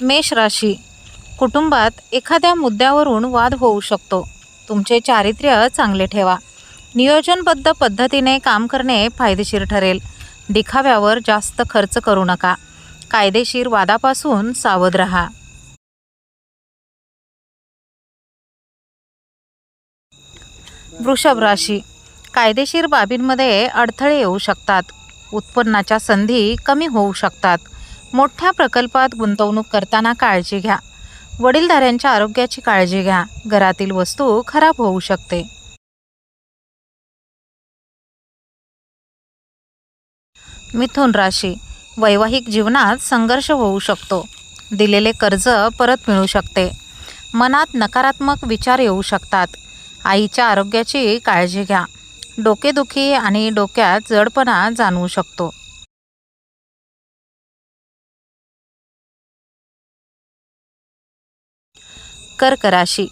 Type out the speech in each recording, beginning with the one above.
मेष राशी. कुटुंबात एखाद्या मुद्द्यावरून वाद होऊ शकतो. तुमचे चारित्र्य चांगले ठेवा. नियोजनबद्ध पद्धतीने काम करणे फायदेशीर ठरेल. दिखाव्यावर जास्त खर्च करू नका. कायदेशीर वादापासून सावध रहा. वृषभ राशी. कायदेशीर बाबींमध्ये अडथळे येऊ शकतात. उत्पन्नाच्या संधी कमी होऊ शकतात. मोठ्या प्रकल्पात गुंतवणूक करताना काळजी घ्या. वडीलधाऱ्यांच्या आरोग्याची काळजी घ्या. घरातील वस्तू खराब होऊ शकते. मिथुन राशी. वैवाहिक जीवनात संघर्ष होऊ शकतो. दिलेले कर्ज परत मिळू शकते. मनात नकारात्मक विचार येऊ शकतात. आईच्या आरोग्याची काळजी घ्या. डोकेदुखी आणि डोक्यात जडपणा जाणवू शकतो. कर्कराशी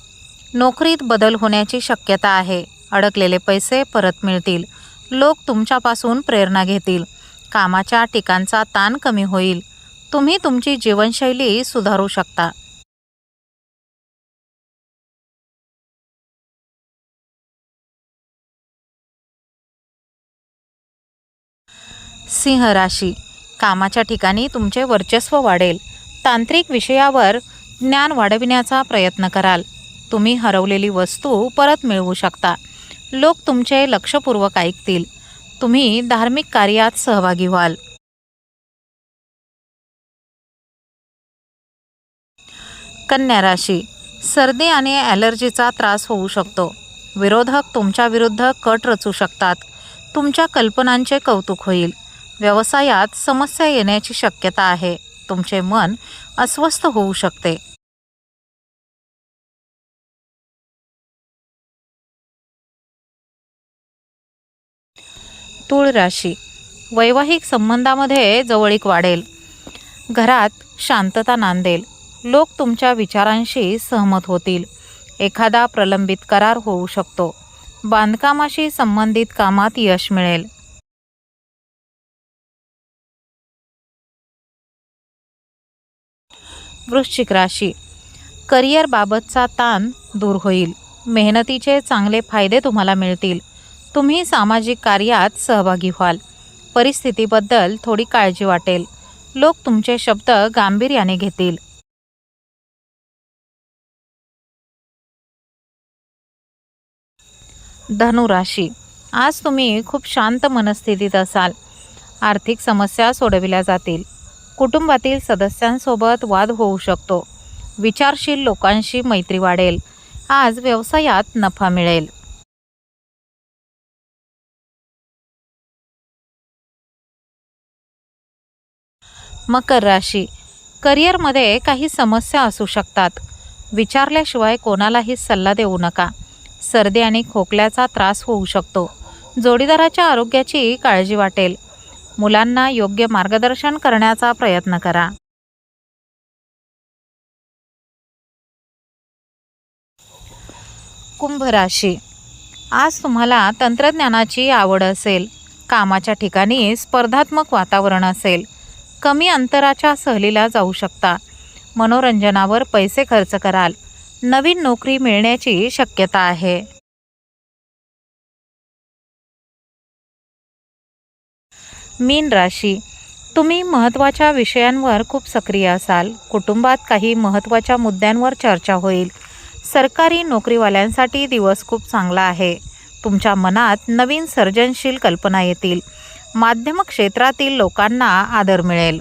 नोकरीत बदल होण्याची शक्यता आहे. अडकलेले पैसे परत मिळतील. लोक तुमच्यापासून प्रेरणा घेतील. कामाच्या ठिकाणचा ताण कमी होईल. तुम्ही तुमची जीवनशैली सुधारू शकता. सिंह राशी. कामाच्या ठिकाणी तुमचे वर्चस्व वाढेल. तांत्रिक विषयावर ज्ञान वाढविण्याचा प्रयत्न कराल. तुम्ही हरवलेली वस्तू परत मिळवू शकता. लोक तुमचे लक्षपूर्वक ऐकतील. तुम्ही धार्मिक कार्यात सहभागी व्हाल. कन्या राशी. सर्दी आणि ॲलर्जीचा त्रास होऊ शकतो. विरोधक तुमच्या विरुद्ध कट रचू शकतात. तुमच्या कल्पनांचे कौतुक होईल. व्यवसायात समस्या येण्याची शक्यता आहे. तुमचे मन अस्वस्थ होऊ शकते. तूळ राशी. वैवाहिक संबंधामध्ये जवळीक वाढेल. घरात शांतता नांदेल. लोक तुमच्या विचारांशी सहमत होतील. एखादा प्रलंबित करार होऊ शकतो. बांधकामाशी संबंधित कामात यश मिळेल. वृश्चिक राशी. करिअरबाबतचा ताण दूर होईल. मेहनतीचे चांगले फायदे तुम्हाला मिळतील. तुम्ही सामाजिक कार्यात सहभागी व्हाल. परिस्थितीबद्दल थोडी काळजी वाटेल. लोक तुमचे शब्द गांभीर्याने घेतील. धनुराशी आज तुम्ही खूप शांत मनस्थितीत असाल. आर्थिक समस्या सोडविल्या जातील. कुटुंबातील सदस्यांसोबत वाद होऊ शकतो. विचारशील लोकांशी मैत्री वाढेल. आज व्यवसायात नफा मिळेल. मकर राशी. करिअरमध्ये काही समस्या असू शकतात. विचारल्याशिवाय कोणालाही सल्ला देऊ नका. सर्दी आणि खोकल्याचा त्रास होऊ शकतो. जोडीदाराच्या आरोग्याची काळजी वाटेल. मुलांना योग्य मार्गदर्शन करण्याचा प्रयत्न करा. कुंभ राशी. आज तुम्हाला तंत्रज्ञानाची आवड असेल कामाच्या ठिकाणी स्पर्धात्मक वातावरण असेल कमी अंतराच्या सहलीला जाऊ शकता मनोरंजनावर पैसे खर्च कराल नवीन नोकरी मिळण्याची शक्यता आहे. मीन राशी. तुम्ही महत्त्वाच्या विषयांवर खूप सक्रिय असाल. कुटुंबात काही महत्त्वाच्या मुद्द्यांवर चर्चा होईल. सरकारी नोकरीवाल्यांसाठी दिवस खूप चांगला आहे. तुमच्या मनात नवीन सर्जनशील कल्पना येतील. माध्यम क्षेत्रातील लोकांना आदर मिळेल.